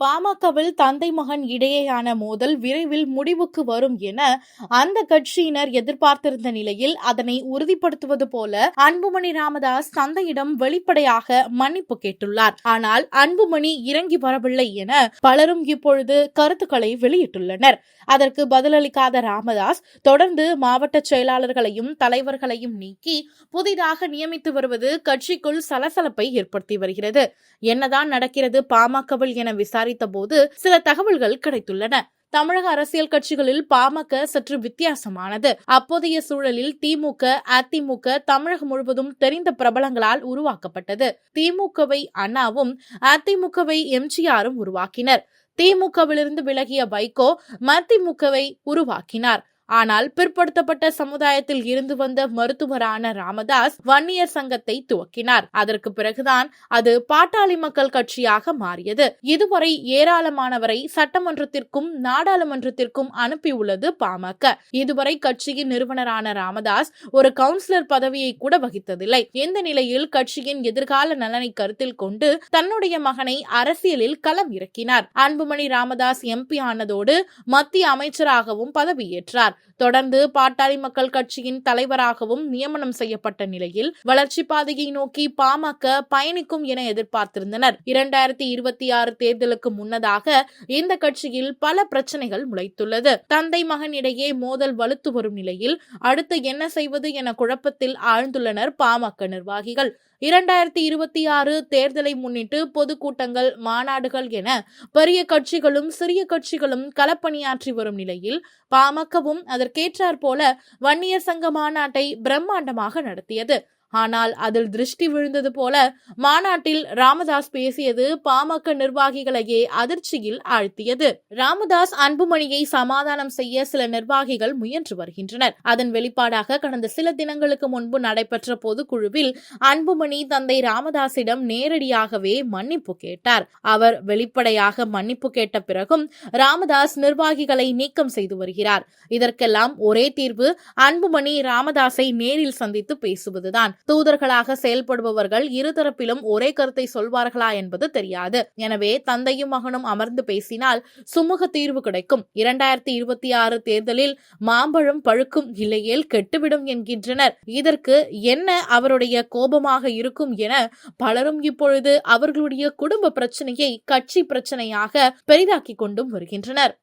பாமகவில் தந்தை மகன் இடையேயான மோதல் விரைவில் முடிவுக்கு வரும் என அந்த கட்சியினர் எதிர்பார்த்திருந்த நிலையில் அதனை உறுதிப்படுத்துவது போல அன்புமணி ராமதாஸ் தந்தையிடம் வெளிப்படையாக மன்னிப்பு கேட்டுள்ளார். ஆனால் அன்புமணி இறங்கி வரவில்லை என பலரும் இப்பொழுது கருத்துக்களை வெளியிட்டுள்ளனர். அதற்கு பதிலளிக்காத ராமதாஸ் தொடர்ந்து மாவட்ட செயலாளர்களையும் தலைவர்களையும் நீக்கி புதிதாக நியமித்து வருவது கட்சிக்குள் சலசலப்பை ஏற்படுத்தி வருகிறது. என்னதான் நடக்கிறது பாமகவில் என விசாரித்த போது சில தகவல்கள் கிடைத்துள்ளன. தமிழக அரசியல் கட்சிகளில் பாமக சற்று வித்தியாசமானது. அப்போதைய சூழலில் திமுக அதிமுக தமிழகம் முழுவதும் தெரிந்த பிரபலங்களால் உருவாக்கப்பட்டது. திமுகவை அண்ணாவும் அதிமுகவை எம்ஜிஆரும் உருவாக்கினர். திமுகவிலிருந்து விலகிய வைகோ மதிமுகவை உருவாக்கினார். ஆனால் பிற்படுத்தப்பட்ட சமுதாயத்தில் இருந்து வந்த மருத்துவரான ராமதாஸ் வன்னியர் சங்கத்தை துவக்கினார். அதற்கு பிறகுதான் அது பாட்டாளி மக்கள் கட்சியாக மாறியது. இதுவரை ஏராளமானவரை சட்டமன்றத்திற்கும் நாடாளுமன்றத்திற்கும் அனுப்பியுள்ளது பாமக. இதுவரை கட்சியின் நிறுவனரான ராமதாஸ் ஒரு கவுன்சிலர் பதவியை கூட வகித்ததில்லை. இந்த நிலையில் கட்சியின் எதிர்கால நலனை கருத்தில் கொண்டு தன்னுடைய மகனை அரசியலில் களம் இறக்கினார் அன்புமணி ராமதாஸ் எம்பி ஆனதோடு மத்திய அமைச்சராகவும் பதவியேற்றார். தொடர்ந்து பாட்டாளி மக்கள் கட்சியின் தலைவராகவும் நியமனம் செய்யப்பட்ட நிலையில் வளர்ச்சி பாதையை நோக்கி பாமக பயணிக்கும் என எதிர்பார்த்திருந்தனர். இரண்டாயிரத்தி இருபத்தி ஆறு தேர்தலுக்கு முன்னதாக இந்த கட்சியில் பல பிரச்சனைகள் முளைத்துள்ளது. தந்தை மகன் இடையே மோதல் வலுத்து வரும் நிலையில் அடுத்து என்ன செய்வது என குழப்பத்தில் ஆழ்ந்துள்ளனர் பாமக நிர்வாகிகள். இரண்டாயிரத்தி இருபத்தி ஆறு தேர்தலை முன்னிட்டு பொதுக்கூட்டங்கள் மாநாடுகள் என பெரிய கட்சிகளும் சிறிய கட்சிகளும் களப்பணியாற்றி வரும் நிலையில் பாமகவும் அதற்கேற்றாற் போல வன்னியர் சங்க மாநாட்டை பிரம்மாண்டமாக நடத்தியது. ஆனால் அதில் திருஷ்டி விழுந்தது போல மாநாட்டில் ராமதாஸ் பேசியது பாமக நிர்வாகிகளையே அதிர்ச்சியில் ஆழ்த்தியது. ராமதாஸ் அன்புமணியை சமாதானம் செய்ய சில நிர்வாகிகள் முயன்று வருகின்றனர். அதன் வெளிப்பாடாக கடந்த சில தினங்களுக்கு முன்பு நடைபெற்ற பொதுக்குழுவில் அன்புமணி தந்தை ராமதாசிடம் நேரடியாகவே மன்னிப்பு கேட்டார். அவர் வெளிப்படையாக மன்னிப்பு கேட்ட பிறகும் ராமதாஸ் நிர்வாகிகளை நீக்கம் செய்து வருகிறார். இதற்கெல்லாம் ஒரே தீர்வு அன்புமணி ராமதாஸை நேரில் சந்தித்து பேசுவதுதான். தூதர்களாக செயல்படுபவர்கள் இருதரப்பிலும் ஒரே கருத்தை சொல்வார்களா என்பது தெரியாது. எனவே தந்தையும் மகனும் அமர்ந்து பேசினால் சுமூக தீர்வு கிடைக்கும். இரண்டாயிரத்தி இருபத்தி ஆறு தேர்தலில் மாம்பழம் பழுக்கும் இல்லையேல் கெட்டுவிடும் என்கின்றனர். இதற்கு என்ன அவருடைய கோபமாக இருக்கும் என பலரும் இப்பொழுது அவர்களுடைய குடும்ப பிரச்சனையை கட்சி பிரச்சனையாக பெரிதாக்கிக் கொண்டும் வருகின்றனர்.